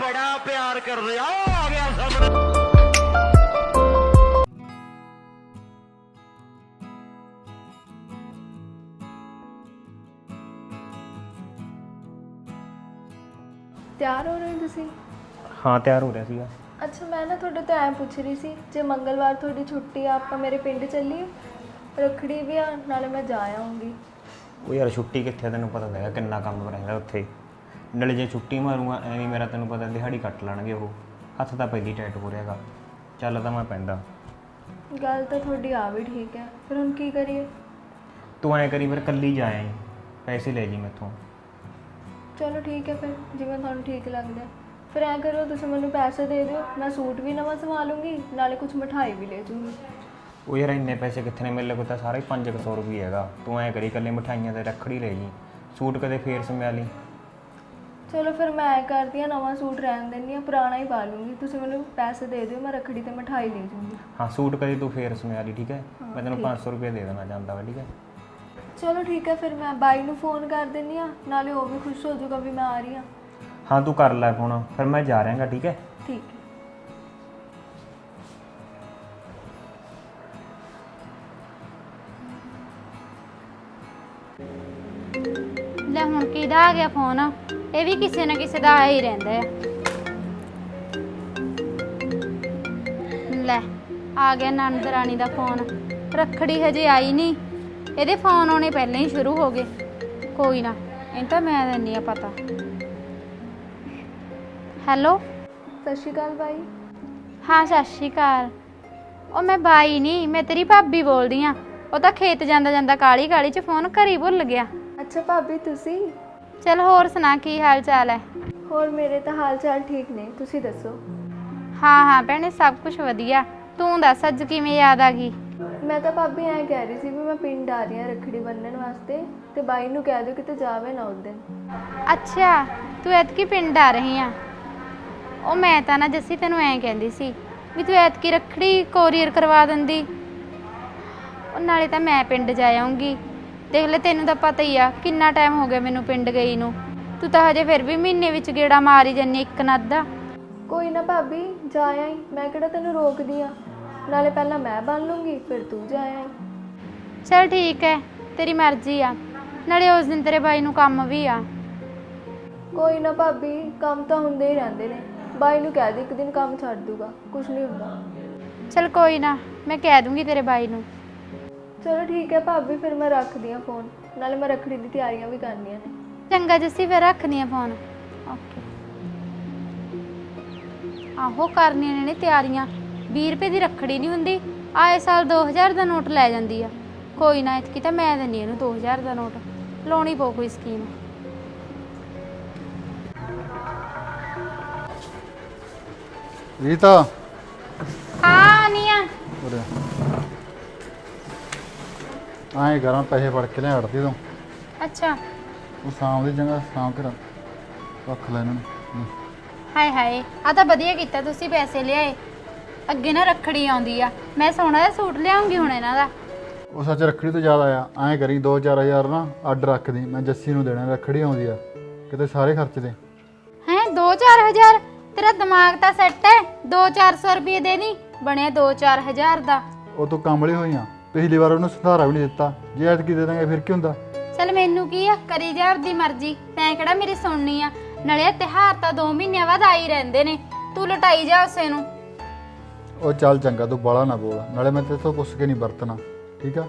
ਬੜਾ ਪਿਆਰ ਕਰਦੇ ਆ ਉਹ ਆ ਗਿਆ ਸਾਹਮਣੇ। ਤਿਆਰ ਹੋ ਰਹੇ ਹੋ ਤੁਸੀਂ? ਹਾਂ ਤਿਆਰ ਹੋ ਰਿਹਾ ਸੀਗਾ। ਅੱਛਾ ਮੈਂ ਨਾ ਤੁਹਾਡੇ ਤੋਂ ਐ ਪੁੱਛ ਰਹੀ ਸੀ ਜੇ ਮੰਗਲਵਾਰ ਤੁਹਾਡੀ ਛੁੱਟੀ ਆ ਆਪਾਂ ਮੇਰੇ ਪਿੰਡ ਚੱਲੀਏ ਰੱਖੜੀ ਵੀ ਆ ਨਾਲੇ ਮੈਂ ਜਾ ਆਉਂਗੀ। ਉਹ ਯਾਰ ਛੁੱਟੀ ਕਿੱਥੇ ਆ, ਤੈਨੂੰ ਪਤਾ ਤਾਂ ਹੈਗਾ ਕਿੰਨਾ ਕੰਮ ਰਹਿੰਦਾ ਉੱਥੇ। ਨਾਲੇ ਜੇ ਛੁੱਟੀ ਮਾਰੂੰਗਾ ਐਵੇਂ ਮੇਰਾ ਤੈਨੂੰ ਪਤਾ ਦਿਹਾੜੀ ਕੱਟ ਲੈਣਗੇ ਉਹ। ਹੱਥ ਤਾਂ ਪਹਿਲੀ ਟਾਈਟ ਹੋ ਰਿਹਾਗਾ। ਚੱਲ ਤਾਂ ਮੈਂ ਪੈਂਦਾ। ਗੱਲ ਤਾਂ ਤੁਹਾਡੀ ਆ ਵੀ ਠੀਕ ਹੈ। ਫਿਰ ਹੁਣ ਕੀ ਕਰੀਏ? ਤੂੰ ਐਂ ਕਰੀ ਫਿਰ ਕੱਲੀ ਜਾ ਆਈ। ਪੈਸੇ ਲੈ ਜੀ ਮੈਥੋਂ। ਚਲੋ ਠੀਕ ਹੈ ਫਿਰ ਜਿਵੇਂ ਤੁਹਾਨੂੰ ਠੀਕ ਲੱਗਦਾ। ਫਿਰ ਐ ਕਰੋ ਤੁਸੀਂ ਮੈਨੂੰ ਪੈਸੇ ਦੇ ਦਿਓ। ਮੈਂ ਸੂਟ ਵੀ ਨਵਾਂ ਸਵਾ ਲੂੰਗੀ ਨਾਲੇ ਕੁਝ ਮਠਾਈ ਵੀ ਲੈ ਜੂੰਗੀ। ਉਹ ਯਾਰ ਇੰਨੇ ਪੈਸੇ ਕਿੱਥੇ ਨੇ? ਮੇਰੇ ਕੋਲ ਤਾਂ ਸਾਰੇ 500 ਰੁਪਏ ਹੈਗਾ। ਤੂੰ ਐਂ ਕਰੀ ਕੱਲੇ ਮਠਾਈਆਂ ਤੇ ਰੱਖੜੀ ਲੈ ਜੀ। ਸੂਟ ਕਦੇ ਫੇਰ ਸਮਿਆ ਲਈ। ਚਲੋ ਫਿਰ ਮੈਂ ਐ ਕਰਦੀ ਆ ਨਵਾਂ ਸੂਟ ਰਹਿਣ ਦਿੰਦੀ ਆ ਪੁਰਾਣਾ ਹੀ ਪਾ ਲੂੰਗੀ। ਤੁਸੀਂ ਮੈਨੂੰ ਪੈਸੇ ਦੇ ਦਿਓ ਮੈਂ ਰੱਖੜੀ ਤੇ ਮਠਾਈ ਲੈ ਜੂੰਗੀ ਹਾਂ ਸੂਟ ਕਦੇ ਤੂੰ ਫੇਰ ਸਮਿਆ ਲਈ ਠੀਕ ਹੈ? ਮੈਂ ਤੈਨੂੰ 500 ਰੁਪਏ ਦੇ ਦੇਣਾ ਚਾਹੁੰਦਾ ਵਾ ਠੀਕ ਹੈ? ਚਲੋ ਠੀਕ ਹੈ ਫਿਰ ਮੈਂ ਬਾਈ ਨੂੰ ਫੋਨ ਕਰ ਦਿੰਦੀ ਆ ਨਾਲੇ ਉਹ ਵੀ ਖੁਸ਼ ਹੋ ਜਾਊਗਾ ਵੀ ਮੈਂ ਆ ਰਹੀ ਆ ਹਾਂ ਤੂੰ ਕਰ ਲੈ ਫੋਨ ਫਿਰ ਮੈਂ ਜਾ ਰਿਹਾਗਾ ਠੀਕ ਹੈ? ਠੀਕ ਹੈ। ਲੈ ਹੁਣ ਕਿਹਦਾ ਆ ਗਿਆ ਫੋਨ? ਇਹ ਵੀ ਕਿਸੇ ਨਾ ਕਿਸੇ ਦਾ ਆ ਹੀ ਰਹਿੰਦਾ ਹੈ ਲੈ ਆ ਗਿਆ ਨੰਦ ਰਾਣੀ ਦਾ ਫੋਨ। ਰੱਖੜੀ ਹਜੇ ਆਈ ਨਹੀਂ। ਇਹਦੇ ਫੋਨ ਆਉਣੇ ਪਹਿਲਾਂ ਹੀ ਸ਼ੁਰੂ ਹੋ ਗਏ। ਕੋਈ ਨਾ ਇਹ ਤਾਂ ਮੈਂ ਦਿੰਦੀ ਆ ਪਤਾ। ਹੈਲੋ? ਸਤਿ ਸ਼੍ਰੀ ਅਕਾਲ ਬਾਈ। ਹਾਂ ਸਤਿ ਸ਼੍ਰੀ ਅਕਾਲ। ਉਹ ਮੈਂ ਬਾਈ ਨਹੀਂ ਮੈਂ ਤੇਰੀ ਭਾਬੀ ਬੋਲਦੀ ਆ। ਉਹ ਤਾਂ ਖੇਤ ਜਾਂਦਾ ਜਾਂਦਾ ਕਾਲੀ ਕਾਲੀ ਚ ਫੋਨ ਘਰੀ ਭੁੱਲ ਗਿਆ। ਅੱਛਾ ਭਾਬੀ ਤੁਸੀਂ? ਚਲ ਹੋਰ ਸੁਣਾ ਕੀ ਹਾਲ ਚਾਲ ਹੈ ਹੋਰ ਮੇਰੇ ਤਾਂ ਹਾਲ ਚਾਲ ਠੀਕ ਨੇ ਤੁਸੀਂ ਦੱਸੋ? ਹਾਂ ਹਾਂ ਭੈਣੇ ਸਭ ਕੁਝ ਵਧੀਆ। ਤੂੰ ਦੱਸ ਅੱਜ ਕਿਵੇਂ ਯਾਦ ਆ ਗਈ? ਮੈਂ ਤਾਂ ਭਾਬੀ ਐਂ ਕਹਿ ਰਹੀ ਸੀ ਵੀ ਮੈਂ ਪਿੰਡ ਆ ਰਹੀ ਹਾਂ ਰੱਖੜੀ ਬੰਨਣ ਵਾਸਤੇ ਤੇ ਬਾਈ ਨੂੰ ਕਹਿ ਦਿਓ ਕਿਤੇ ਜਾਵੇ ਨਾ ਉਸ ਦਿਨ। ਅੱਛਾ ਤੂੰ ਐਤਕੀ ਪਿੰਡ ਆ ਰਹੀ ਆ? ਉਹ ਮੈਂ ਤਾਂ ਨਾ ਜੱਸੀ ਤੈਨੂੰ ਐਂ ਕਹਿੰਦੀ ਸੀ ਵੀ ਤੂੰ ਐਤਕੀ ਰੱਖੜੀ ਕੋਰੀਅਰ ਕਰਵਾ ਦਿੰਦੀ। ਉਹ ਨਾਲੇ ਤਾਂ ਮੈਂ ਪਿੰਡ ਜਾ ਆਉਂਗੀ ਦੇਖ ਲੈ ਤੈਨੂੰ ਤਾਂ ਪਤਾ ਹੀ ਆ ਕਿੰਨਾ ਟਾਈਮ ਹੋ ਗਿਆ ਮੈਨੂੰ ਪਿੰਡ ਗਈ ਨੂੰ। ਤੂੰ ਤਾਂ ਹਜੇ ਫਿਰ ਵੀ ਮਹੀਨੇ ਵਿੱਚ ਗੇੜਾ ਮਾਰੀ ਜੰਨੀ ਇੱਕ ਨਾ ਅੱਧਾ ਕੋਈ ਨਾ ਭਾਬੀ ਜਾ ਆਈ। ਮੈਂ ਕਿਹੜਾ ਤੈਨੂੰ ਰੋਕਦੀ ਆ? ਨਾਲੇ ਪਹਿਲਾਂ ਮੈਂ ਬੰਨ ਲੂੰਗੀ ਫਿਰ ਤੂੰ ਜਾ ਆਈ। ਚਲ ਠੀਕ ਹੈ ਤੇਰੀ ਮਰਜ਼ੀ ਆ। ਨਾਲੇ ਉਸ ਦਿਨ ਤੇਰੇ ਬਾਈ ਨੂੰ ਕੰਮ ਵੀ ਆ। ਕੋਈ ਨਾ ਭਾਬੀ ਕੰਮ ਤਾਂ ਹੁੰਦੇ ਹੀ ਰਹਿੰਦੇ ਨੇ। ਬਾਈ ਨੂੰ ਕਹਿ ਦੇ ਇੱਕ ਦਿਨ ਕੰਮ ਛੱਡ ਦੂਗਾ ਕੁਝ ਨਹੀਂ ਹੁੰਦਾ। ਚਲ ਕੋਈ ਨਾ ਮੈਂ ਕਹਿ ਦੂੰਗੀ ਤੇਰੇ ਬਾਈ ਨੂੰ। ਚਲੋ ਠੀਕ ਹੈ ਭਾਬੀ ਫਿਰ ਮੈਂ ਰੱਖਦੀ ਆ ਫੋਨ ਨਾਲੇ ਮੈਂ ਰੱਖੜੀ ਦੀ ਤਿਆਰੀਆਂ ਵੀ ਕਰਨੀਆਂ ਨੇ। ਚੰਗਾ ਜੱਸੀ ਫਿਰ ਰੱਖਦੀ ਆ ਫੋਨ ਓਕੇ ਆਹੋ ਕਰਨੀਆਂ ਨੇ ਨੇ ਤਿਆਰੀਆਂ। 20 ਰੁਪਏ ਦੀ ਰੱਖੜੀ ਨਹੀਂ ਹੁੰਦੀ। ਆਏ ਸਾਲ 2000 ਦਾ ਨੋਟ ਲੈ ਜਾਂਦੀ ਆ। ਕੋਈ ਨਾ ਇਤਕੀ ਤਾਂ ਮੈਂ ਦਿੰਦੀ ਇਹਨੂੰ 2000 ਦਾ ਨੋਟ। ਲਾਉਣੀ ਪਊ ਕੋਈ ਸਕੀਮ। ਰੀਤਾ। ਹਾਂ ਨੀਆ ਉਰੇ। ਆਏ ਕਰਾਂ ਪੈਸੇ ਫੜ ਕੇ ਲਿਆ ਅੜਦੀ ਤੋਂ। ਅੱਛਾ। ਉਹ ਸ਼ਾਮ ਦੀ ਜਗ੍ਹਾ ਸ਼ਾਮ ਕੇ ਰੱਖ ਲੈ ਇਹਨਾਂ ਨੇ। ਹਾਏ ਹਾਏ ਆ ਤਾਂ ਵਧੀਆ ਕੀਤਾ ਤੁਸੀਂ ਪੈਸੇ ਲਿਆਏ। ਅੱਗੇ ਨਾ ਰੱਖੜੀ ਆਉਂਦੀ ਆ। ਮੈਂ ਸੋਹਣਾ ਜਿਹਾ ਸੂਟ ਲਿਆਉਂਗੀ ਹੁਣ ਇਹਨਾਂ ਦਾ। ਉਹ ਸੱਚ ਰੱਖੜੀ ਤੋਂ ਜ਼ਿਆਦਾ ਆ। ਐਂ ਕਰੀ 2-4000 ਨਾ ਅੱਡ ਰੱਖ ਦੀ। ਮੈਂ ਜੱਸੀ ਨੂੰ ਦੇਣਾ ਰੱਖੜੀ ਆਉਂਦੀ ਆ। ਕਿਤੇ ਸਾਰੇ ਖਰਚ ਦੇ। ਹੈਂ 2-4000 ਤੇਰਾ ਦਿਮਾਗ ਤਾਂ ਸੈੱਟ ਹੈ 2-400 ਰੁਪਏ ਦੇ ਨਹੀਂ ਬਣਿਆ 2-4000 ਦਾ। ਉਹ ਤੋਂ ਕੰਬਲੀ ਹੋਈਆਂ ਪਿਛਲੀ ਵਾਰ ਉਹਨੂੰ ਸੁਧਾਰਾ ਵੀ ਨਹੀਂ ਦਿੱਤਾ। ਜੇ ਐਤਕੀ ਦੇ ਦਾਂਗੇ ਫਿਰ ਕੀ ਹੁੰਦਾ? ਚਲ ਮੈਨੂੰ ਕੀ ਆ? ਕਰੀ ਜਾ ਆਪਦੀ ਮਰਜ਼ੀ। ਤੈਂ ਕਿਹੜਾ ਮੇਰੀ ਸੁਣਨੀ ਆ? ਨਾਲੇ ਇਹ ਤਿਉਹਾਰ ਤਾਂ 2 ਮਹੀਨਿਆਂ ਬਾਅਦ ਆ ਹੀ ਰਹਿੰਦੇ ਨੇ। ਤੂੰ ਲਟਾਈ ਜਾ ਉਸੇ ਨੂੰ। ਉਹ ਚੱਲ ਚੰਗਾ ਤੂੰ ਬਾਲਾ ਨਾ ਬੋਲ। ਨਾਲੇ ਮੈਂ ਤੇਰੇ ਤੋਂ ਪੁੱਛ ਕੇ ਨਹੀਂ ਵਰਤਣਾ ਠੀਕ ਆ?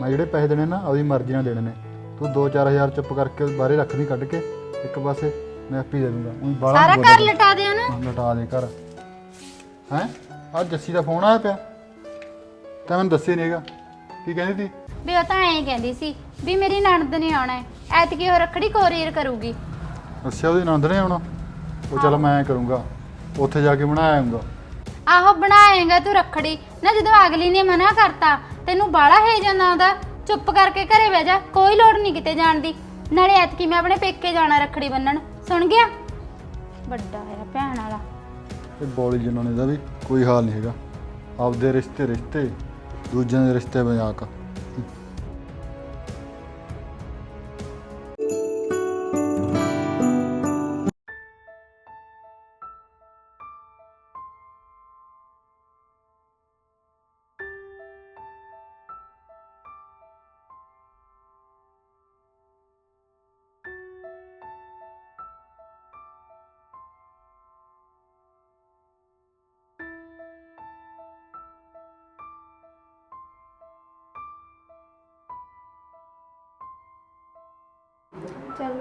ਮੈਂ ਜਿਹੜੇ ਪੈਸੇ ਦੇਣੇ ਨਾ ਆਪਦੀ ਮਰਜ਼ੀ ਨਾਲ ਦੇਣੇ ਨੇ। ਤੂੰ 2-4000 ਚੁੱਪ ਕਰਕੇ ਬਾਹਰੇ ਰੱਖ ਦੀ ਕੱਢ ਕੇ ਇੱਕ ਪਾਸੇ ਮੈਂ ਆਪੇ ਦੇ ਦੂੰਗਾ। ਉਹ ਬਾਲਾ ਸਾਰਾ ਘਰ ਲਟਾ ਦੇ ਉਹਨੂੰ। ਲਟਾ ਦੇ ਘਰ। ਹੈ? ਆ ਜੱਸੀ ਦਾ ਫੋਨ ਆਇਆ ਪਿਆ। ਤਾਂ ਮੈਨੂੰ ਦੱਸੇ ਨਹੀਂਗਾ ਕੀ ਕਹਿੰਦੀ ਤੀ ਵੀ ਉਹ ਤਾਂ ਐਂ ਕਹਿੰਦੀ ਸੀ ਵੀ ਮੇਰੀ ਨਣਦ ਨੇ ਆਉਣਾ ਹੈ ਐਤਕੀ ਉਹ ਰੱਖੜੀ ਕੋਰੀਅਰ ਕਰੂਗੀ। ਅੱਛਾ ਉਹਦੀ ਨੰਦ ਨੇ ਆਉਣਾ? ਉਹ ਚੱਲ ਮੈਂ ਕਰੂੰਗਾ ਉੱਥੇ ਜਾ ਕੇ ਬਣਾ ਆਉਂਗਾ ਆਹੋ ਬਣਾਏਗਾ ਤੂੰ ਰੱਖੜੀ। ਨਾ ਜਦੋਂ ਅਗਲੀ ਨੇ ਮਨਾ ਕਰਤਾ ਤੈਨੂੰ ਬਾਲਾ ਹੈ ਜਾਂਦਾ ਉਹਦਾ। ਚੁੱਪ ਕਰਕੇ ਘਰੇ ਬਹਿ ਜਾ ਕੋਈ ਲੋੜ ਨਹੀਂ ਕਿਤੇ ਜਾਣ ਦੀ। ਨਾਲੇ ਐਤਕੀ ਮੈਂ ਆਪਣੇ ਪੇਕੇ ਜਾਣਾ ਰੱਖੜੀ ਬੰਨਣ। ਸੁਣ ਗਿਆ? ਵੱਡਾ ਹੈ ਭੈਣ ਵਾਲਾ। ਇਹ ਬੋਲੀ ਜਿਨ੍ਹਾਂ ਦਾ ਵੀ ਕੋਈ ਹਾਲ ਨਹੀਂ ਹੈਗਾ। ਆਪਦੇ ਰਿਸ਼ਤੇ ਰਿਸ਼ਤੇ। ਦੂਜਿਆਂ ਦੇ ਰਿਸ਼ਤੇ ਮਜ਼ਾਕ।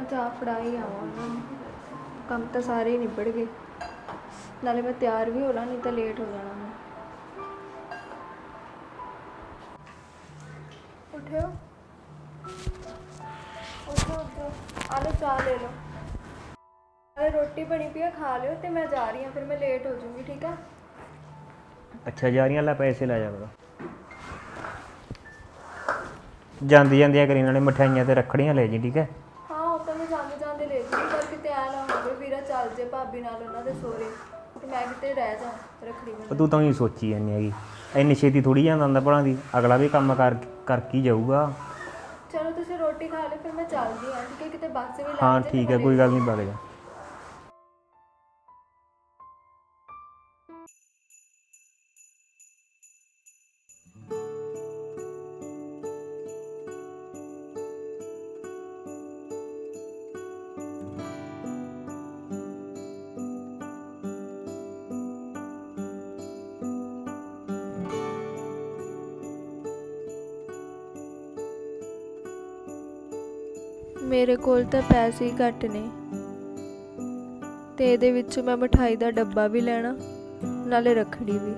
ਚਾਹ ਫੜਾ ਹੀ ਆਵਾਂ ਉਹਨਾਂ ਨੂੰ। ਕੰਮ ਤਾਂ ਸਾਰੇ ਹੀ ਨਿਬੜ ਗਏ। ਨਾਲੇ ਮੈਂ ਤਿਆਰ ਵੀ ਹੋਣਾ ਨਹੀਂ ਤਾਂ ਲੇਟ ਹੋ ਜਾਣਾ ਮੈਂ। ਉਠਿਓ। ਉਠੋ ਉਠੋ। ਆ ਚਾਹ ਲੈ ਲਓ। ਨਾਲੇ ਰੋਟੀ ਬਣੀ ਪਈ ਆ, ਖਾ ਲਿਓ ਤੇ ਮੈਂ ਜਾ ਰਹੀ ਹਾਂ, ਫਿਰ ਮੈਂ ਲੇਟ ਹੋ ਜਾਊਂਗੀ ਠੀਕ ਆ? ਅੱਛਾ, ਜਾ ਰਹੀਆਂ, ਲੈ ਪੈਸੇ ਲੈ ਜਾ ਬੜਾ ਜਾਂਦੀ ਜਾਂਦੀਆਂ ਕਰੀ ਨਾਲੇ ਮਠਿਆਈਆਂ ਤੇ ਰੱਖੜੀਆਂ ਲੈ ਜੀ, ਠੀਕ ਹੈ ਹਾਂ ਉਹ ਤਾਂ ਮੈਂ ਜਾਂਦੇ ਜਾਂਦੇ ਲੈ ਜੂਗੀ ਪਰ ਕਿਤੇ ਆ ਨਾ ਹੋਵੇ ਵੀਰਾ ਚੱਲ ਜੇ ਭਾਬੀ ਨਾਲ ਉਹਨਾਂ ਦੇ ਸੋਰੇ ਤੇ ਮੈਂ ਕਿਤੇ ਰਹਿ ਜਾ ਰੱਖੜੀ ਉਹ ਤੂੰ ਤਾਂ ਹੀ ਸੋਚੀ ਜਾਂਦੀ ਹੈਗੀ। ਇੰਨੀ ਛੇਤੀ ਥੋੜੀ ਜਾਂਦਾ ਹੁੰਦਾ ਭਲਾਂ ਦੀ ਅਗਲਾ ਵੀ ਕੰਮ ਕਰ ਕਰਕੇ ਜਾਊਗਾ। ਚਲੋ ਤੁਸੀਂ ਰੋਟੀ ਖਾ ਲਓ ਫਿਰ ਮੈਂ ਚੱਲਦੀ ਹਾਂ ਠੀਕ ਹੈ? ਕਿਤੇ ਬੱਸ ਵੀ ਲੱਗ ਹਾਂ ਠੀਕ ਹੈ ਕੋਈ ਗੱਲ ਨਹੀਂ ਵਗ ਜਾ ਮੇਰੇ ਕੋਲ ਤਾਂ ਪੈਸੇ ਹੀ ਘੱਟ ਨੇ। ਤੇ ਇਹਦੇ ਵਿੱਚ ਮੈਂ ਮਠਾਈ ਦਾ ਡੱਬਾ ਵੀ ਲੈਣਾ, ਨਾਲੇ ਰੱਖੜੀ ਵੀ।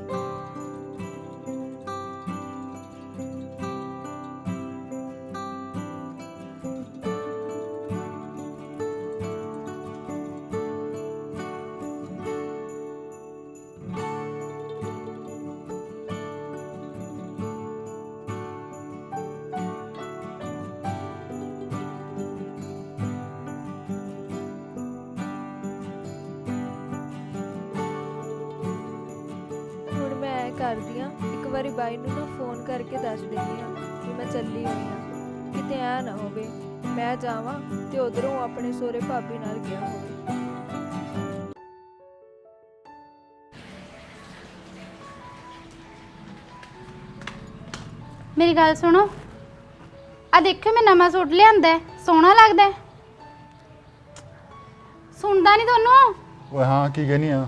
ਵਾਰੀ ਬਾਈ ਨੂੰ ਨਾ ਫੋਨ ਕਰਕੇ ਦੱਸ ਦਿੰਦੀ ਆ ਕਿ ਮੈਂ ਚੱਲੀ ਹੋਈ ਆ ਕਿਤੇ ਐ ਨਾ ਹੋਵੇ। ਮੈਂ ਜਾਵਾਂ ਤੇ ਉਧਰੋਂ ਆਪਣੇ ਸੋਰੇ ਭਾਬੀ ਨਾਲ ਗਿਆ ਹੋਵੇ। ਮੇਰੀ ਗੱਲ ਸੁਣੋ। ਆ ਦੇਖਿਓ ਮੈਂ ਨਵਾਂ ਸੂਟ ਲਿਆਂਦਾ ਹੈ। ਸੋਹਣਾ ਲੱਗਦਾ ਹੈ। ਸੁਣਦਾ ਨਹੀਂ ਤੁਹਾਨੂੰ? ਓਏ ਹਾਂ ਕੀ ਕਹਿਨੀ ਆ?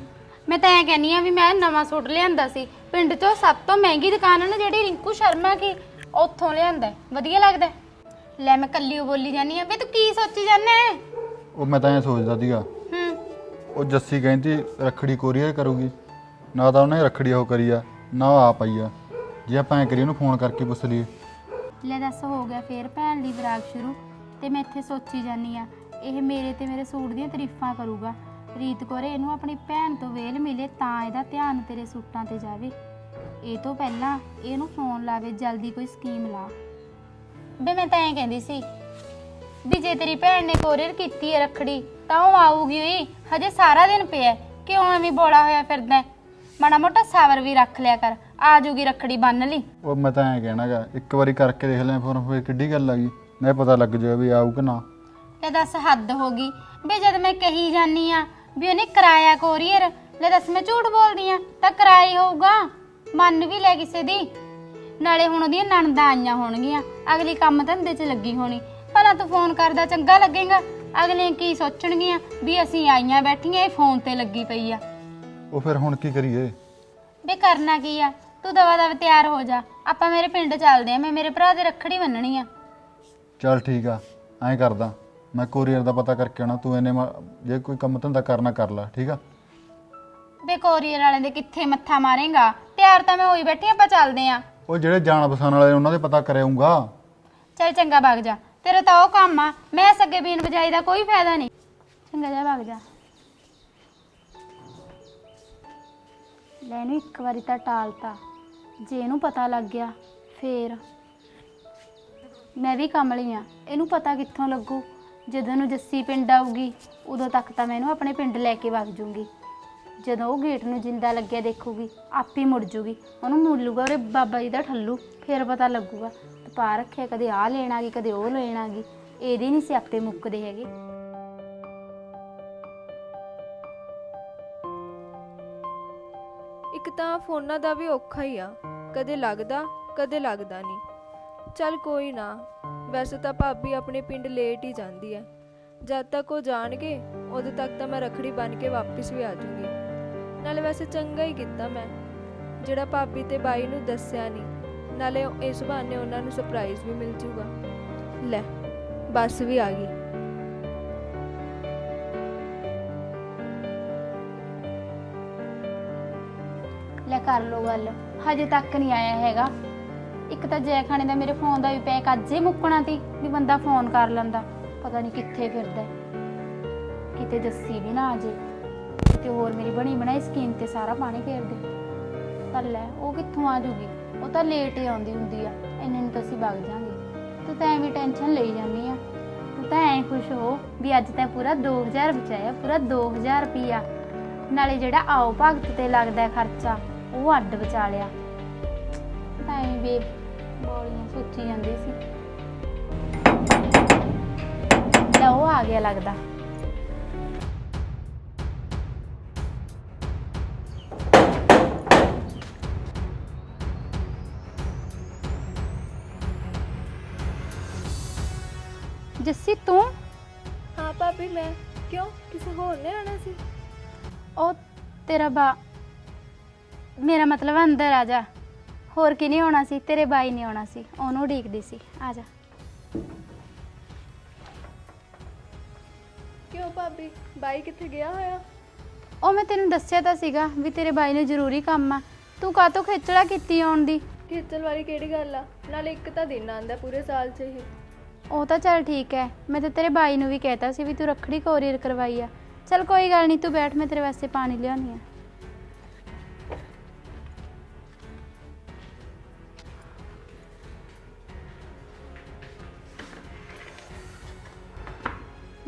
ਮੈਂ ਤਾਂ ਐ ਕਹਿੰਨੀ ਆ ਵੀ ਮੈਂ ਨਵਾਂ ਸੂਟ ਲਿਆਂਦਾ ਸੀ। ਪਿੰਡ 'ਚੋਂ ਸਭ ਤੋਂ ਮਹਿੰਗੀ ਦੁਕਾਨ ਹੈ ਨਾ ਜਿਹੜੀ ਰਿੰਕੂ ਸ਼ਰਮਾ ਕੀ ਉੱਥੋਂ ਲਿਆਂਦਾ ਹੈ। ਵਧੀਆ ਲੱਗਦਾ ਹੈ। ਲੈ ਮੈਂ ਕੱਲੀ ਓ ਬੋਲੀ ਜਾਨੀ ਆ ਵੇ ਤੂੰ ਕੀ ਸੋਚੀ ਹੈ? ਉਹ ਮੈਂ ਤਾਂ ਐਂ ਸੋਚਦਾ ਸੀਗਾ। ਹੂੰ। ਉਹ ਜੱਸੀ ਕਹਿੰਦੀ ਰੱਖੜੀ ਕੋਰੀਅਰ ਕਰੂਗੀ। ਨਾ ਤਾਂ ਉਹਨੇ ਰੱਖੜੀ ਉਹ ਕਰੀ ਆ ਨਾ ਉਹ ਆਪ ਆਈ ਆ। ਜੇ ਆਪਾਂ ਐਂ ਕਰੀਏ ਉਹਨੂੰ ਫੋਨ ਕਰਕੇ ਪੁੱਛ ਲਈਏ। ਲੈ ਦੱਸ ਹੋ ਗਿਆ ਫੇਰ ਭੈਣ ਦੀ ਵਿਰਾਗ ਸ਼ੁਰੂ। ਤੇ ਮੈਂ ਇੱਥੇ ਸੋਚੀ ਜਾਨੀ ਆ ਇਹ ਮੇਰੇ ਤੇ ਮੇਰੇ ਸੂਟ ਦੀਆਂ ਤਾਰੀਫਾਂ ਕਰੂਗਾ। ਰੀਤ ਕੋਰੇ ਇਹਨੂੰ ਆਪਣੀ ਭੈਣ ਤੋਂ ਵੇਲ ਮਿਲੇ ਤਾਂ ਇਹਦਾ ਧਿਆਨ ਤੇਰੇ ਸੂਟਾਂ ਤੇ ਜਾਵੇ। ਇਹ ਤੋਂ ਪਹਿਲਾਂ ਇਹਨੂੰ ਫੋਨ ਲਾਵੇ ਜਲਦੀ ਕੋਈ ਸਕੀਮ ਲਾ। ਬੇ ਮੈਂ ਤਾਂ ਐਂ ਕਹਿੰਦੀ ਸੀ ਵੀ ਜੇ ਤੇਰੀ ਭੈਣ ਨੇ ਕੋਰੀਅਰ ਕੀਤੀ ਹੈ ਰੱਖੜੀ ਤਾਂ ਉਹ ਆਊਗੀ ਹੋਈ ਹਜੇ ਸਾਰਾ ਦਿਨ ਪਿਆ ਹੈ। ਕਿਉਂ ਐਵੇਂ ਬੋਲਾ ਹੋਇਆ ਫਿਰਦਾ ਹੈ? ਮਾੜਾ ਮੋਟਾ ਸਾਵਰ ਵੀ ਰੱਖ ਲਿਆ ਕਰ ਆ ਜੂਗੀ ਰੱਖੜੀ ਬੰਨ ਲਈ। ਉਹ ਮੈਂ ਤਾਂ ਐਂ ਕਹਿਣਾਗਾ ਇੱਕ ਵਾਰੀ ਕਰਕੇ ਦੇਖ ਲੈ ਫੋਨ ਫੇਰ ਕਿੱਡੀ ਗੱਲ ਆ ਗਈ। ਨਹੀਂ ਪਤਾ ਲੱਗ ਜਾਵੇ ਵੀ ਆਊ ਕਿ ਨਾ। ਲੈ ਦੱਸ ਹੱਦ ਹੋ ਗਈ। ਵੀ ਜਦ ਮੈਂ ਕਹੀ ਜਾਨੀ ਆ ਵੀ ਉਹਨੇ ਕਰਾਇਆ ਕੋਰੀਅਰ ਲੈ ਦੱਸ ਮੈਂ ਝੂਠ ਬੋਲਦੀ ਆ? ਤਾਂ ਕਰਾਇਆ ਹੀ ਹੋਊਗਾ। ਮੰਨ ਵੀ ਲੈ ਕਿਸੇ ਦੀ। ਨਾਲੇ ਹੁਣ ਉਹਦੀਆਂ ਨਣਦਾਂ ਆਈਆਂ ਹੋਣਗੀਆਂ। ਅਗਲੀ ਕੰਮ ਧੰਦੇ 'ਚ ਲੱਗੀ ਹੋਣੀ। ਭਲਾ ਤੂੰ ਫੋਨ ਕਰਦਾ ਚੰਗਾ ਲੱਗੇਗਾ। ਅਗਲੇ ਕੀ ਸੋਚਣਗੀਆਂ? ਵੀ ਅਸੀਂ ਆਈਆਂ ਬੈਠੀਆਂ ਇਹ ਫੋਨ ਤੇ ਲੱਗੀ ਪਈ ਆ। ਉਹ ਫਿਰ ਹੁਣ ਕੀ ਕਰੀਏ? ਵੀ ਕਰਨਾ ਕੀ ਆ? ਤੂੰ ਦਵਾ ਦਵਾ ਤਿਆਰ ਹੋ ਜਾ। ਆਪਾਂ ਮੇਰੇ ਪਿੰਡ ਚੱਲਦੇ ਆ। ਮੈਂ ਮੇਰੇ ਭਰਾ ਦੇ ਰੱਖੜੀ ਬੰਨਣੀ ਆ। ਚੱਲ ਠੀਕ ਆ ਐਂ ਕਰਦਾ। ਮੈਂ ਕੋਰੀਅਰ ਦਾ ਪਤਾ ਕਰਕੇ ਆਉਣਾ ਤੂੰ ਇਹਨੇ ਜੇ ਕੋਈ ਕੰਮ ਧੰਦਾ ਕਰਨਾ ਕਰ ਲੈ ਠੀਕ ਆ? ਵੇ ਕੋਰੀਅਰ ਵਾਲਿਆਂ ਦੇ ਕਿੱਥੇ ਮੱਥਾ ਮਾਰੇਗਾ? ਤਿਆਰ ਤਾਂ ਮੈਂ ਹੋਈ ਬੈਠੀ ਆਪਾਂ ਚੱਲਦੇ ਆ। ਉਹ ਜਿਹੜੇ ਜਾਣ ਪਛਾਣ ਵਾਲੇ ਉਹਨਾਂ ਦੇ ਪਤਾ ਕਰਿਆਉਂਗਾ ਚੱਲ ਚੰਗਾ ਭੱਗ ਜਾ। ਤੇਰਾ ਤਾਂ ਉਹ ਕੰਮ ਆ ਮੈਂ ਸੱਗੇ ਬੀਨ ਵਜਾਈ ਦਾ ਕੋਈ ਫਾਇਦਾ ਨਹੀਂ। ਚੰਗਾ ਜਾ ਭੱਗ ਜਾ। ਲੈ ਇਹਨੂੰ ਇੱਕ ਵਾਰੀ ਤਾਂ ਟਾਲਤਾ। ਜੇ ਇਹਨੂੰ ਪਤਾ ਲੱਗ ਗਿਆ ਫੇਰ। ਮੈਂ ਵੀ ਕਮਲੀ ਆ ਇਹਨੂੰ ਪਤਾ ਕਿੱਥੋਂ ਲੱਗੂ? ਜਦੋਂ ਨੂੰ ਜੱਸੀ ਪਿੰਡ ਆਊਗੀ, ਉਦੋਂ ਤੱਕ ਤਾਂ ਮੈਂ ਇਹਨੂੰ ਆਪਣੇ ਪਿੰਡ ਲੈ ਕੇ ਵਗ ਜੂੰਗੀ। ਜਦੋਂ ਉਹ ਗੇਟ ਨੂੰ ਜਿੰਦਾ ਲੱਗਿਆ ਦੇਖੂਗੀ, ਆਪੇ ਮੁੜ ਜੂਗੀ। ਉਹਨੂੰ ਮੁੱਲੂਗਾ ਉਹਦੇ ਬਾਬਾ ਜੀ ਦਾ ਠੱਲੂ, ਫੇਰ ਪਤਾ ਲੱਗੂਗਾ। ਤਪਾ ਰੱਖਿਆ, ਕਦੇ ਆ ਲੈਣਾ ਗੀ ਕਦੇ ਉਹ ਲੈਣਾ ਗੀ ਇਹਦੇ ਨਹੀਂ ਸਿਆਪੇ ਮੁੱਕਦੇ ਹੈਗੇ। ਇੱਕ ਤਾਂ ਫੋਨਾਂ ਦਾ ਵੀ ਔਖਾ ਹੀ ਆ। ਕਦੇ ਲੱਗਦਾ ਕਦੇ ਲੱਗਦਾ ਨਹੀਂ। ਚੱਲ ਕੋਈ ਨਾ ਵੈਸੇ ਤਾਂ ਭਾਬੀ ਆਪਣੇ ਪਿੰਡ ਲੇਟ ਹੀ ਜਾਂਦੀ ਹੈ। ਜਦ ਤੱਕ ਉਹ ਜਾਣਗੇ, ਉਦੋਂ ਤੱਕ ਤਾਂ ਮੈਂ ਰਖੜੀ ਬਣ ਕੇ ਵਾਪਸ ਵੀ ਆ ਜੂਗੀ। ਨਾਲੇ ਵੈਸੇ ਚੰਗਾ ਹੀ ਕੀਤਾ ਮੈਂ। ਜਿਹੜਾ ਭਾਬੀ ਤੇ ਬਾਈ ਨੂੰ ਦੱਸਿਆ ਨਹੀਂ ਨਾਲੇ ਇਸ ਬਹਾਨੇ ਉਹਨਾਂ ਨੂੰ ਸਰਪ੍ਰਾਈਜ਼ ਵੀ ਮਿਲ ਜੂਗਾ। ਲੈ, ਬੱਸ ਵੀ ਆ ਗਈ। ਲੈ ਕਰ ਲੋ ਗੱਲ। ਹਜੇ ਤੱਕ ਨਹੀਂ ਆਇਆ ਹੈਗਾ। ਇੱਕ ਤਾਂ ਜੈ ਖਾਣੇ ਦਾ ਮੇਰੇ ਫੋਨ ਦਾ ਵੀ ਪੈਕ ਅੱਜ ਹੀ ਮੁੱਕਣਾ ਤੀ ਵੀ ਬੰਦਾ ਫੋਨ ਕਰ ਲੈਂਦਾ। ਪਤਾ ਨਹੀਂ ਕਿੱਥੇ ਫਿਰਦਾ ਹੈ। ਕਿਤੇ ਜੱਸੀ ਵੀ ਨਾ ਆ ਤੇ ਹੋਰ ਮੇਰੀ ਬਣੀ ਬਣਾਈ ਸਕੀਮ ਤੇ ਸਾਰਾ ਪਾਣੀ ਫੇਰ ਦੇ। ਪਰ ਲੈ, ਉਹ ਕਿੱਥੋਂ ਆ ਜੂਗੀ? ਉਹ ਤਾਂ ਲੇਟ ਹੀ ਆਉਂਦੀ ਹੁੰਦੀ ਆ। ਇੰਨੇ ਨੂੰ ਤਾਂ ਅਸੀਂ ਵਗ ਜਾਾਂਗੇ। ਤੂੰ ਤਾਂ ਐਵੇਂ ਟੈਨਸ਼ਨ ਲਈ ਜਾਂਦੀ ਆ। ਤੂੰ ਤਾਂ ਐਂ ਖੁਸ਼ ਹੋ ਵੀ ਅੱਜ ਤੈਂ ਪੂਰਾ 2000 ਬਚਾਇਆ, ਪੂਰਾ 2000 ਰੁਪਿਆ ਨਾਲੇ ਜਿਹੜਾ ਆਓ ਭਗਤ ਤੇ ਲੱਗਦਾ ਹੈ ਖਰਚਾ, ਉਹ ਅੱਡ ਬਚਾ ਲਿਆ ਤੂੰ ਤਾਂ ਐਵੇਂ ਬੇ ਬੋਲੀਆਂ ਸੋਚੀ ਜਾਂਦੀ ਸੀ। ਲੈ ਉਹ ਆ ਗਿਆ ਲੱਗਦਾ। ਜੱਸੀ ਤੂੰ? ਹਾਂ ਭਾਬੀ ਮੈਂ। ਕਿਉਂ? ਕਿਸੇ ਹੋਰ ਨੇ ਆਣਾ ਸੀ? ਉਹ ਤੇਰਾ ਬਾ ਮੇਰਾ ਮਤਲਬ ਹੈ ਅੰਦਰ ਆ ਜਾ। ਹੋਰ ਕੀ ਨਹੀਂ ਹੋਣਾ ਸੀ? ਤੇਰੇ ਬਾਈ ਨਹੀਂ ਆਉਣਾ ਸੀ। ਉਹਨੂੰ ਉਡੀਕਦੀ ਸੀ। ਆ ਜਾ। ਕਿਉਂ ਭਾਬੀ? ਬਾਈ ਕਿੱਥੇ ਗਿਆ ਹੋਇਆ? ਉਹ ਮੈਂ ਤੈਨੂੰ ਦੱਸਿਆ ਤਾਂ ਸੀਗਾ ਵੀ ਤੇਰੇ ਬਾਈ ਨੂੰ ਜ਼ਰੂਰੀ ਕੰਮ ਆ। ਤੂੰ ਕਾਹਤੋਂ ਖੇਚਲਾ ਕੀਤੀ ਆਉਣ ਦੀ? ਖੇਚਲ ਵਾਲੀ ਕਿਹੜੀ ਗੱਲ ਆ? ਨਾਲੇ ਇੱਕ ਤਾਂ ਦਿਨ ਆਂਦਾ ਪੂਰੇ ਸਾਲ 'ਚ ਇਹ। ਉਹ ਤਾਂ ਚੱਲ ਠੀਕ ਹੈ ਮੈਂ ਤਾਂ ਤੇਰੇ ਬਾਈ ਨੂੰ ਵੀ ਕਹਿਤਾ ਸੀ ਵੀ ਤੂੰ ਰੱਖੜੀ ਕੋਰੀਅਰ ਕਰਵਾਈ ਆ। ਚੱਲ ਕੋਈ ਗੱਲ ਨਹੀਂ ਤੂੰ ਬੈਠ ਮੈਂ ਤੇਰੇ ਵਾਸਤੇ ਪਾਣੀ ਲਿਆਉਣੀ ਆ।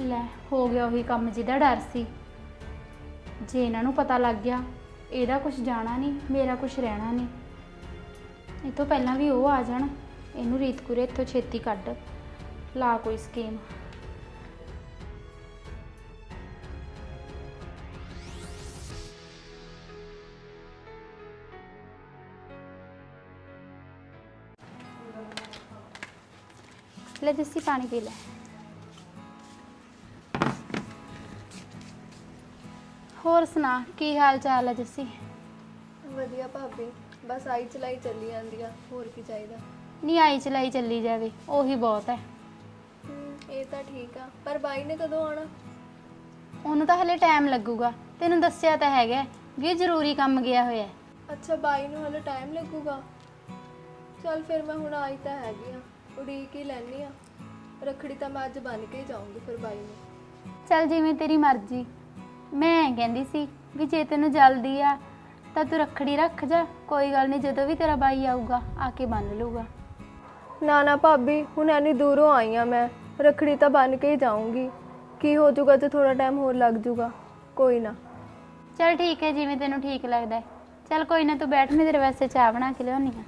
ਲੈ, ਹੋ ਗਿਆ ਉਹੀ ਕੰਮ ਜਿਹਦਾ ਡਰ ਸੀ। ਜੇ ਇਹਨਾਂ ਨੂੰ ਪਤਾ ਲੱਗ ਗਿਆ, ਇਹਦਾ ਕੁਝ ਜਾਣਾ ਨਹੀਂ, ਮੇਰਾ ਕੁਝ ਰਹਿਣਾ ਨਹੀਂ। ਇਹ ਤੋਂ ਪਹਿਲਾਂ ਵੀ ਉਹ ਆ ਜਾਣ, ਇਹਨੂੰ ਰੀਤਕੁਰੇ ਇੱਥੋਂ ਛੇਤੀ ਕੱਢ, ਲਾ ਕੋਈ ਸਕੀਮ। ਲੈ ਜੱਸੀ, ਪਾਣੀ ਪੀ ਲੈ। ਹੋਰ ਸੁਣਾ ਕੀ ਹਾਲ ਚਾਲ ਹੈ ਜੱਸੀ? ਵਧੀਆ ਭਾਬੀ ਬਸ ਆਈ ਚਲਾਈ ਚੱਲੀ ਜਾਂਦੀ ਆ ਹੋਰ ਕੀ ਚਾਹੀਦਾ? ਨਹੀਂ ਆਈ ਚਲਾਈ ਚੱਲੀ ਜਾਵੇ ਉਹੀ ਬਹੁਤ ਹੈ। ਹਮ, ਇਹ ਤਾਂ ਠੀਕ ਆ ਪਰ ਬਾਈ ਨੇ ਕਦੋਂ ਆਣਾ ਉਹਨੂੰ ਤਾਂ ਹਲੇ ਟਾਈਮ ਲੱਗੂਗਾ ਤੈਨੂੰ ਦੱਸਿਆ ਤਾਂ ਹੈਗਾ ਵੀ ਇਹ ਜ਼ਰੂਰੀ ਕੰਮ ਗਿਆ ਹੋਇਆ ਹੈ। ਅੱਛਾ ਬਾਈ ਨੂੰ ਹਲੇ ਟਾਈਮ ਲੱਗੂਗਾ? ਚਲ ਫਿਰ ਮੈਂ ਹੁਣ ਆਈ ਤਾਂ ਹੈਗੀ ਆ ਉਡੀਕ ਹੀ ਲੈਣੀ ਆ। ਰੱਖੜੀ ਤਾਂ ਮੈਂ ਅੱਜ ਬਣ ਕੇ ਹੀ ਜਾਊਂਗੀ ਫਿਰ ਬਾਈ ਨੂੰ। ਚੱਲ ਜਿਵੇਂ ਤੇਰੀ ਮਰਜ਼ੀ ਮੈਂ ਐਂ ਕਹਿੰਦੀ ਸੀ ਵੀ ਜੇ ਤੈਨੂੰ ਜਲਦੀ ਆ ਤਾਂ ਤੂੰ ਰੱਖੜੀ ਰੱਖ ਜਾ। ਕੋਈ ਗੱਲ ਨਹੀਂ ਜਦੋਂ ਵੀ ਤੇਰਾ ਬਾਈ ਆਊਗਾ ਆ ਕੇ ਬੰਨ ਲੂਗਾ ਨਾ ਨਾ ਭਾਬੀ ਹੁਣ ਐਨੀ ਦੂਰੋਂ ਆਈ ਆ ਮੈਂ। ਰੱਖੜੀ ਤਾਂ ਬਣ ਕੇ ਹੀ ਜਾਊਂਗੀ। ਕੀ ਹੋ ਜਾਊਗਾ ਜੇ ਥੋੜਾ ਟਾਈਮ ਹੋਰ ਲੱਗ ਜਾਊਗਾ? ਕੋਈ ਨਾ। ਚੱਲ ਠੀਕ ਹੈ ਜਿਵੇਂ ਤੈਨੂੰ ਠੀਕ ਲੱਗਦਾ ਹੈ। ਚੱਲ ਕੋਈ ਨਾ ਤੂੰ ਬੈਠ ਮੈਂ ਤੇਰੇ ਵਾਸਤੇ ਚਾਹ ਬਣਾ ਕੇ ਲਿਆਉਣੀ ਆ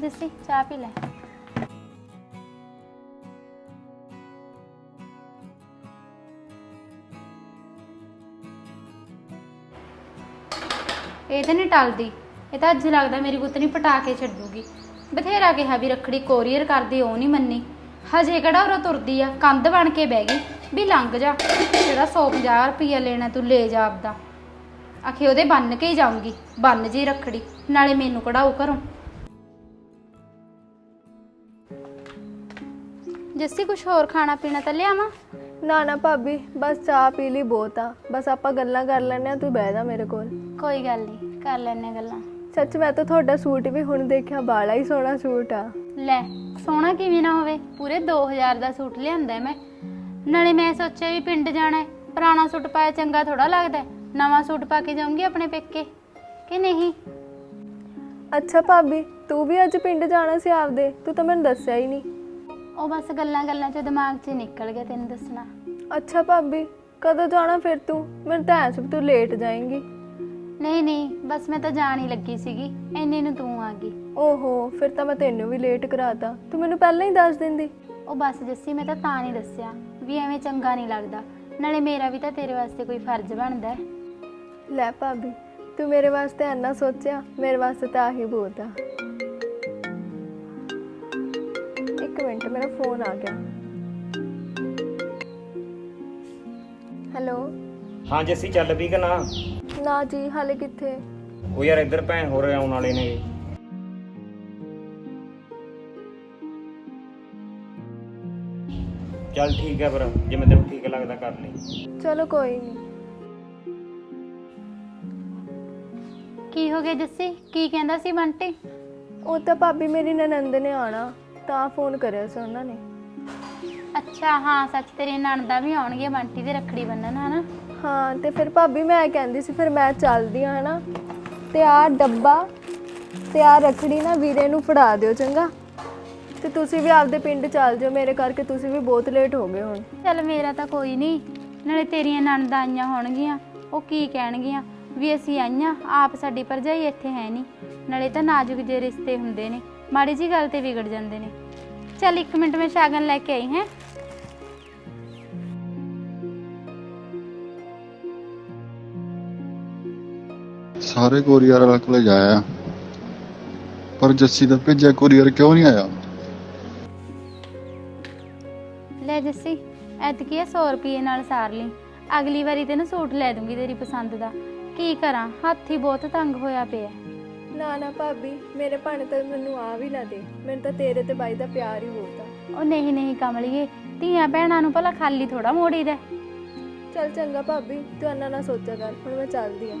ਜੱਸੀ, ਚਾਹ ਪੀ ਲੈ। ਇਹ ਤਾਂ ਨਹੀਂ ਟਲਦੀ। ਇਹ ਤਾਂ ਅੱਜ ਲੱਗਦਾ ਮੇਰੀ ਗੁੱਤ ਪਟਾ ਕੇ ਛੱਡੂਗੀ। ਬਥੇਰਾ ਕਿਹਾ ਵੀ ਰੱਖੜੀ ਕੋਰੀਅਰ ਕਰਦੀ, ਉਹ ਨਹੀਂ ਮੰਨੀ। ਹਜੇ ਕਿਹੜਾ ਉਰੋਂ ਤੁਰਦੀ ਆ? ਕੰਧ ਬਣ ਕੇ ਬਹਿ ਗਈ। ਵੀ ਲੰਘ ਜਾ। ਜਿਹੜਾ 150 ਰੁਪਈਆ ਲੈਣਾ, ਤੂੰ ਲੈ ਜਾ ਆਪਦਾ। ਆਖੇ ਉਹਦੇ ਬੰਨ ਕੇ ਹੀ ਜਾਊਂਗੀ। ਬੰਨ ਜੀ ਰੱਖੜੀ, ਨਾਲੇ ਮੈਨੂੰ ਕਢਾਓ ਘਰੋਂ। ਜੱਸੀ ਕੁਝ ਹੋਰ ਖਾਣਾ ਪੀਣਾ ਤਾਂ ਲਿਆਵਾਂ? ਨਾ ਨਾ ਭਾਬੀ ਬਸ ਚਾਹ ਪੀ ਲਈ ਬਹੁਤ ਆ। ਬਸ ਆਪਾਂ ਗੱਲਾਂ ਕਰ ਲੈਣੇ ਆ ਤੂੰ ਬਹਿ ਜਾ ਮੇਰੇ ਕੋਲ। ਕੋਈ ਗੱਲ ਨਹੀਂ ਕਰ ਲੈਣੇ ਗੱਲਾਂ। ਸੱਚ ਮੈਂ ਤਾਂ ਤੁਹਾਡਾ ਸੂਟ ਵੀ ਹੁਣ ਦੇਖਿਆ ਬਾਲਾ ਹੀ ਸੋਹਣਾ ਸੂਟ ਆ। ਲੈ ਸੋਹਣਾ ਕਿਵੇਂ ਨਾ ਹੋਵੇ ਪੂਰੇ 2000 ਦਾ ਸੂਟ ਲਿਆਂਦਾ ਮੈਂ। ਨਾਲੇ ਮੈਂ ਸੋਚਿਆ ਵੀ ਪਿੰਡ ਜਾਣਾ ਹੈ ਪੁਰਾਣਾ ਸੂਟ ਪਾਇਆ ਚੰਗਾ ਥੋੜਾ ਲੱਗਦਾ ਹੈ। ਨਵਾਂ ਸੂਟ ਪਾ ਕੇ ਜਾਊਂਗੀ ਆਪਣੇ ਪੇਕੇ ਕਿ ਨਹੀਂ? ਅੱਛਾ ਭਾਬੀ ਤੂੰ ਵੀ ਅੱਜ ਪਿੰਡ ਜਾਣਾ ਸੀ ਆਪਦੇ ਤੂੰ ਤਾਂ ਮੈਨੂੰ ਦੱਸਿਆ ਹੀ ਨਹੀਂ। ਉਹ ਬਸ ਗੱਲਾਂ ਗੱਲਾਂ 'ਚ ਦਿਮਾਗ 'ਚ ਨਿਕਲ ਗਿਆ ਤੈਨੂੰ ਦੱਸਣਾ। ਅੱਛਾ ਭਾਬੀ ਕਦੋਂ ਜਾਣਾ ਫਿਰ ਤੂੰ? ਮੈਨੂੰ ਤਾਂ ਐਸ ਵੀ ਤੂੰ ਲੇਟ ਜਾਏਂਗੀ। ਨਹੀਂ ਨਹੀਂ ਬਸ ਮੈਂ ਤਾਂ ਜਾਣ ਹੀ ਲੱਗੀ ਸੀਗੀ ਇੰਨੇ ਨੂੰ ਤੂੰ ਆ ਗਈ। ਓਹੋ ਫਿਰ ਤਾਂ ਮੈਂ ਤੈਨੂੰ ਵੀ ਲੇਟ ਕਰਾਤਾ। ਤੂੰ ਮੈਨੂੰ ਪਹਿਲਾਂ ਹੀ ਦੱਸ ਦਿੰਦੀ। ਉਹ ਬਸ ਜੱਸੀ ਮੈਂ ਤਾਂ ਤਾਂ ਨਹੀਂ ਦੱਸਿਆ ਵੀ ਐਵੇਂ ਚੰਗਾ ਨਹੀਂ ਲੱਗਦਾ। ਨਾਲੇ ਮੇਰਾ ਵੀ ਤਾਂ ਤੇਰੇ ਵਾਸਤੇ ਕੋਈ ਫਰਜ਼ ਬਣਦਾ। ਹੈ ਲੈ ਭਾਬੀ ਤੂੰ ਮੇਰੇ ਵਾਸਤੇ ਇੰਨਾ ਸੋਚਿਆ ਮੇਰੇ ਵਾਸਤੇ ਤਾਂ ਆਹੀ ਬਹੁਤ ਆ ਮਿੰਟ ਮੇਰਾ ਫੋਨ ਆ ਗਿਆ। ਹੈਲੋ? ਹਾਂ ਜੱਸੀ ਚੱਲ ਪਈ ਕਿ ਨਾ? ਨਾ ਜੀ ਹਾਲੇ ਕਿੱਥੇ? ਉਹ ਯਾਰ ਇੱਧਰ ਭੈਣ ਹੋਰ ਆਉਣ ਵਾਲੇ ਨੇ। ਚੱਲ ਠੀਕ ਹੈ ਫਿਰ ਜਿਵੇਂ ਤੈਨੂੰ ਠੀਕ ਲੱਗਦਾ ਕਰ ਲਈ। ਚਲੋ ਕੋਈ ਨਹੀਂ ਕੀ ਹੋ ਗਿਆ ਜੱਸੀ? ਕੀ ਕਹਿੰਦਾ ਸੀ ਬੰਟੀ? ਉਹ ਤਾਂ ਭਾਬੀ ਮੇਰੀ ਨਨੰਦ ਨੇ ਆਣਾ ਤਾਂ ਫੋਨ ਕਰਿਆ ਸੀ ਉਹਨਾਂ ਨੇ। ਅੱਛਾ ਹਾਂ ਸੱਚ ਤੇਰੀ ਨਣਦਾ ਵੀ ਆਉਣਗੇ ਬੰਟੀ ਦੇ ਰੱਖੜੀ ਬੰਨਣ ਹਨਾ? ਹਾਂ ਤੇ ਫਿਰ ਭਾਬੀ ਮੈਂ ਕਹਿੰਦੀ ਸੀ ਫਿਰ ਮੈਂ ਚੱਲਦੀ ਹਾਂ ਹਨਾ? ਤੇ ਆਹ ਡੱਬਾ ਤੇ ਆਹ ਰਖੜੀ ਨਾ ਵੀਰੇ ਨੂੰ ਫੜਾ ਦਿਓ ਚੰਗਾ? ਤੇ ਤੁਸੀਂ ਵੀ ਆਪਦੇ ਪਿੰਡ ਚੱਲ ਜਾਓ ਮੇਰੇ ਕਰਕੇ ਤੁਸੀਂ ਵੀ ਬਹੁਤ ਲੇਟ ਹੋ ਗਏ ਹੁਣ। ਚੱਲ ਮੇਰਾ ਤਾਂ ਕੋਈ ਨਹੀਂ ਨਾਲੇ ਤੇਰੀਆਂ ਨਣਦਾਂ ਆਈਆਂ ਹੋਣਗੀਆਂ ਉਹ ਕੀ ਕਹਿਣਗੀਆਂ? ਵੀ ਅਸੀਂ ਆਈਆਂ ਆਪ ਸਾਡੀ ਭਰਜਾਈ ਇੱਥੇ ਹੈ ਨਹੀਂ ਨਾਲੇ ਤਾਂ ਨਾਜ਼ੁਕ ਜੇ ਰਿਸ਼ਤੇ ਹੁੰਦੇ ਨੇ ਮਾੜੀ ਜੀ ਗੱਲ ਤੇ ਵਿਗੜ ਜਾਂਦੇ ਨੇ। ਚੱਲ ਇੱਕ ਮਿੰਟ ਮੈਂ ਸ਼ਾਗਨ ਲੈ ਕੇ ਆਈ ਹੈ। ਸਾਰੇ ਕੋਰੀਅਰ ਵਾਲਾ ਕੋਲੇ ਜਾਇਆ। ਪਰ ਜੱਸੀ ਦਾ ਭੇਜਿਆ ਕੋਰੀਅਰ ਕਿਉਂ ਨਹੀਂ ਆਇਆ? ਲੈ ਜੱਸੀ ਐਤਕੀ ਇਹ 100 ਰੁਪਏ ਨਾਲ ਸਾਰ ਲਈ। ਅਗਲੀ ਵਾਰੀ ਤੈਨੂੰ ਸੂਟ ਲੈ ਦੂੰਗੀ ਤੇਰੀ ਪਸੰਦ ਦਾ। ਕੀ ਕਰਾਂ ਹੱਥ ਹੀ ਬਹੁਤ ਤੰਗ ਹੋਇਆ ਪਿਆ। ਨਾ ਨਾ ਭਾਬੀ ਮੇਰੇ ਭਾਣੇ ਤਾਂ ਮੈਨੂੰ ਆ ਵੀ ਨਾ ਦੇ। ਮੈਨੂੰ ਤਾਂ ਤੇਰੇ ਤੇ ਬਾਈ ਦਾ ਪਿਆਰ ਹੀ ਆ। ਉਹ ਨਹੀਂ ਨਹੀਂ ਕਮਲੀਏ ਧੀਆਂ ਭੈਣਾਂ ਨੂੰ ਭਲਾ ਖਾਲੀ ਥੋੜਾ ਮੋੜੀਦਾ। ਚੱਲ ਚੰਗਾ ਭਾਬੀ ਤੂੰ ਇੰਨਾ ਨਾ ਸੋਚਿਆ ਕਰ ਹੁਣ ਮੈਂ ਚੱਲਦੀ ਹਾਂ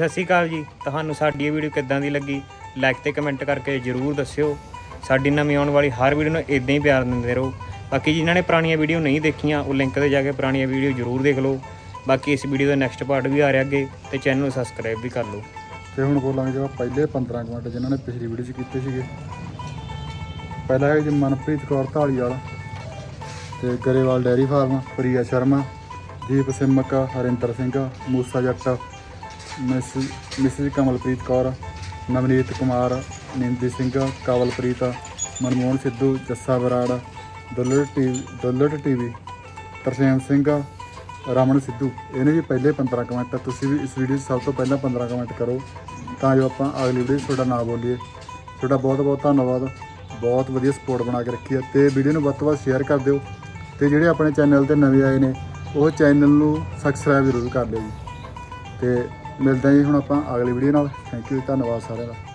ਸਤਿ ਸ਼੍ਰੀ ਅਕਾਲ ਜੀ। ਤੁਹਾਨੂੰ ਸਾਡੀ ਇਹ ਵੀਡੀਓ ਕਿੱਦਾਂ ਦੀ ਲੱਗੀ? ਲਾਈਕ ਤੇ ਕਮੈਂਟ ਕਰਕੇ ਜਰੂਰ ਦੱਸਿਓ। ਸਾਡੀ ਨਵੀਂ ਆਉਣ ਵਾਲੀ ਹਰ ਵੀਡੀਓ ਨੂੰ ਇਦਾਂ ਹੀ ਪਿਆਰ ਦਿੰਦੇ ਰਹੋ। ਬਾਕੀ ਜਿਨ੍ਹਾਂ ਨੇ ਪੁਰਾਣੀਆਂ ਵੀਡੀਓ ਨਹੀਂ ਦੇਖੀਆਂ, ਉਹ ਲਿੰਕ ਤੇ ਜਾ ਕੇ ਪੁਰਾਣੀਆਂ ਵੀਡੀਓ ਜਰੂਰ ਦੇਖ ਲਓ। ਬਾਕੀ ਇਸ ਵੀਡੀਓ ਦਾ ਨੈਕਸਟ ਪਾਰਟ ਵੀ ਆ ਰਿਹਾ ਅੱਗੇ ਤੇ ਚੈਨਲ ਨੂੰ ਸਬਸਕ੍ਰਾਈਬ ਵੀ ਕਰ ਲਓ। ਤੇ ਹੁਣ ਬੋਲਾਂਗੇ ਜਿਹੜਾ ਪਹਿਲੇ 15 ਕੁ ਮਿੰਟ ਜਿਨ੍ਹਾਂ ਨੇ ਪਿਛਲੀ ਵੀਡੀਓ 'ਚ ਕੀਤੇ ਸੀਗੇ। ਪਹਿਲਾ ਹੈ ਜੀ ਮਨਪ੍ਰੀਤ ਕੌਰ ਢਾਲੀਵਾਲ ਤੇ Grewal dairy farm, Priya Sharma, Deep Simmak, Harinder Singh, Moosa Jatt. Miss, Mrs Kamalpreet Kaur, Navneet Kumar, Nindi Singh, Kawalpreet, Manmohan Sidhu, Jassa Brar, Dullar TV Dullar TV, Tarsem Singh, Raman Sidhu. ਇਹਨੇ ਵੀ ਪਹਿਲੇ 15 comment ਤੁਸੀਂ ਵੀ ਇਸ video 'ਚ ਸਭ ਤੋਂ ਪਹਿਲਾਂ 15 comment ਕਰੋ, ਤਾਂ ਜੋ ਆਪਾਂ ਅਗਲੀ ਵੀਡੀਓ 'ਚ ਤੁਹਾਡਾ ਨਾਮ ਬੋਲੀਏ। ਤੁਹਾਡਾ ਬਹੁਤ ਬਹੁਤ ਧੰਨਵਾਦ। ਬਹੁਤ ਵਧੀਆ ਸਪੋਰਟ ਬਣਾ ਕੇ ਰੱਖੀ ਹੈ ਤੇ ਵੀਡੀਓ ਨੂੰ ਵੱਧ ਤੋਂ ਵੱਧ ਸ਼ੇਅਰ ਕਰ ਦਿਓ। ਤੇ ਜਿਹੜੇ ਆਪਣੇ ਚੈਨਲ ਤੇ ਨਵੇਂ ਆਏ ਨੇ, ਉਹ ਚੈਨਲ ਨੂੰ ਸਬਸਕ੍ਰਾਈਬ ਜ਼ਰੂਰ ਕਰ ਲਿਓ ਜੀ। ਤੇ ਮਿਲਦੇ ਹਾਂ ਜੀ ਹੁਣ ਆਪਾਂ ਅਗਲੀ ਵੀਡੀਓ ਨਾਲ। ਥੈਂਕ ਯੂ ਧੰਨਵਾਦ ਸਾਰਿਆਂ ਦਾ।